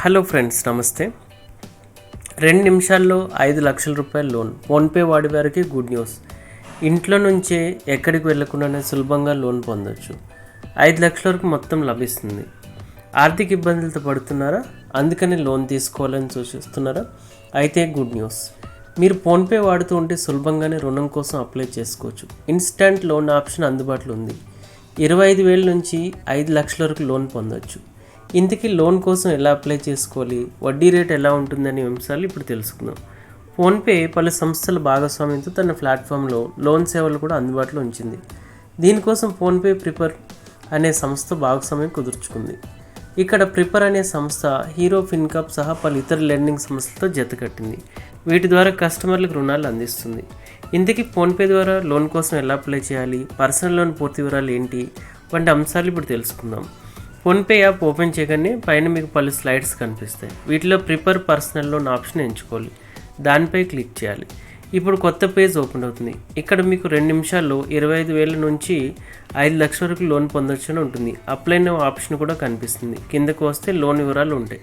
Hello friends నమస్తే. రెండు నిమిషాల్లో ఐదు లక్షల రూపాయల లోన్ ఫోన్పే వాడి వారికి గుడ్ న్యూస్. ఇంట్లో నుంచే ఎక్కడికి వెళ్ళకుండానే సులభంగా లోన్ పొందొచ్చు. ఐదు లక్షల వరకు మొత్తం లభిస్తుంది. ఆర్థిక ఇబ్బందులతో పడుతున్నారా? అందుకని లోన్ తీసుకోవాలని సూచిస్తున్నారా? అయితే గుడ్ న్యూస్. మీరు ఫోన్పే వాడుతూ ఉంటే సులభంగానే రుణం కోసం అప్లై చేసుకోవచ్చు. ఇన్స్టంట్ లోన్ ఆప్షన్ అందుబాటులో ఉంది. ఇరవై ఐదు వేల నుంచి ఐదు లక్షల వరకు లోన్ పొందొచ్చు. ఇంతకీ లోన్ కోసం ఎలా అప్లై చేసుకోవాలి? వడ్డీ రేట్ ఎలా ఉంటుందనే అంశాలు ఇప్పుడు తెలుసుకుందాం. ఫోన్పే పలు సంస్థల భాగస్వామ్యంతో తన ప్లాట్ఫామ్లో లోన్ సేవలు కూడా అందుబాటులో ఉంచింది. దీనికోసం ఫోన్పే ప్రిపర్ అనే సంస్థ భాగస్వామ్యం కుదుర్చుకుంది. ఇక్కడ ప్రిపర్ అనే సంస్థ హీరో ఫిన్కాప్ సహా పలు ఇతర లెండింగ్ సంస్థలతో జతకట్టింది వీటి ద్వారా కస్టమర్లకు రుణాలు అందిస్తుంది. ఇంతకీ ఫోన్పే ద్వారా లోన్ కోసం ఎలా అప్లై చేయాలి? పర్సనల్ లోన్ పూర్తి వివరాలు ఏంటి? వంటి అంశాలు ఇప్పుడు తెలుసుకుందాం. ఫోన్పే యాప్ ఓపెన్ చేయగానే పైన మీకు పలు స్లైడ్స్ కనిపిస్తాయి. వీటిలో ప్రిపర్ పర్సనల్ లోన్ ఆప్షన్ ఎంచుకోవాలి. దానిపై క్లిక్ చేయాలి. ఇప్పుడు కొత్త పేజ్ ఓపెన్ అవుతుంది. ఇక్కడ మీకు రెండు నిమిషాల్లో ఇరవై ఐదు వేల నుంచి ఐదు లక్షల వరకు లోన్ పొందొచ్చు అని ఉంటుంది. అప్లై నో ఆప్షన్ కూడా కనిపిస్తుంది. కిందకు వస్తే లోన్ వివరాలు ఉంటాయి.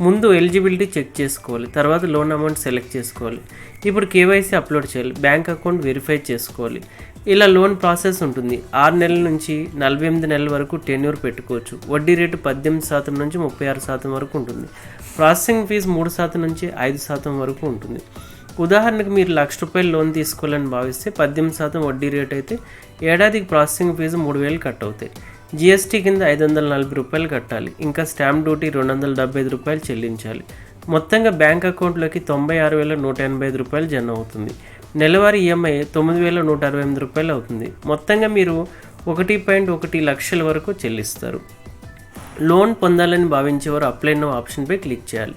ముందు ఎలిజిబిలిటీ చెక్ చేసుకోవాలి. తర్వాత లోన్ అమౌంట్ సెలెక్ట్ చేసుకోవాలి. ఇప్పుడు కేవైసీ అప్లోడ్ చేయాలి. బ్యాంక్ అకౌంట్ వెరిఫై చేసుకోవాలి. ఇలా లోన్ ప్రాసెస్ ఉంటుంది. ఆరు నెలల నుంచి నలభై ఎనిమిది నెలల వరకు టెన్యూర్ పెట్టుకోవచ్చు. వడ్డీ రేటు పద్దెనిమిది శాతం నుంచి ముప్పై ఆరు శాతం వరకు ఉంటుంది. ప్రాసెసింగ్ ఫీజు మూడు శాతం నుంచి ఐదు శాతం వరకు ఉంటుంది. ఉదాహరణకు మీరు లక్ష రూపాయలు లోన్ తీసుకోవాలని భావిస్తే పద్దెనిమిది శాతం వడ్డీ రేట్ అయితే ఏడాదికి ప్రాసెసింగ్ ఫీజు మూడు వేలు కట్ అవుతాయి. జిఎస్టీ కింద ఐదు వందల నలభై రూపాయలు కట్టాలి. ఇంకా స్టాంప్ డ్యూటీ రెండు వందల డెబ్బై ఐదు రూపాయలు చెల్లించాలి. మొత్తంగా బ్యాంక్ అకౌంట్లోకి తొంభై ఆరు వేల నూట ఎనభై ఐదు రూపాయలు జమ అవుతుంది. నెలవారీ ఈఎంఐ తొమ్మిది వేల నూట అరవై ఎనిమిది రూపాయలు అవుతుంది. మొత్తంగా మీరు ఒకటి పాయింట్ ఒకటి లక్షల వరకు చెల్లిస్తారు. లోన్ పొందాలని భావించేవారు అప్లై నో ఆప్షన్పై క్లిక్ చేయాలి.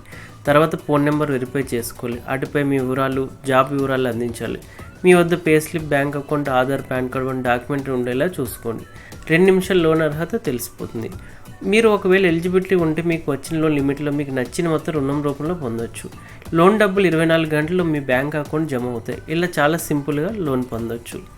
తర్వాత ఫోన్ నెంబర్ వెరిఫై చేసుకోవాలి. అటుపై మీ వివరాలు జాబ్ వివరాలు అందించాలి. మీ వద్ద pay slip bank account Aadhaar PAN card వంటి డాక్యుమెంట్ ఉండేలా చూసుకోండి. రెండు నిమిషాల లోన్ అర్హత తెలిసిపోతుంది. మీరు ఒకవేళ ఎలిజిబిలిటీ ఉంటే మీకు వచ్చిన లోన్ లిమిట్లో మీకు నచ్చిన మొత్తం రుణం రూపంలో పొందొచ్చు. లోన్ డబ్బులు ఇరవై నాలుగు గంటల్లో మీ బ్యాంక్ అకౌంట్ జమ అవుతాయి. ఇలా చాలా సింపుల్గా లోన్ పొందొచ్చు.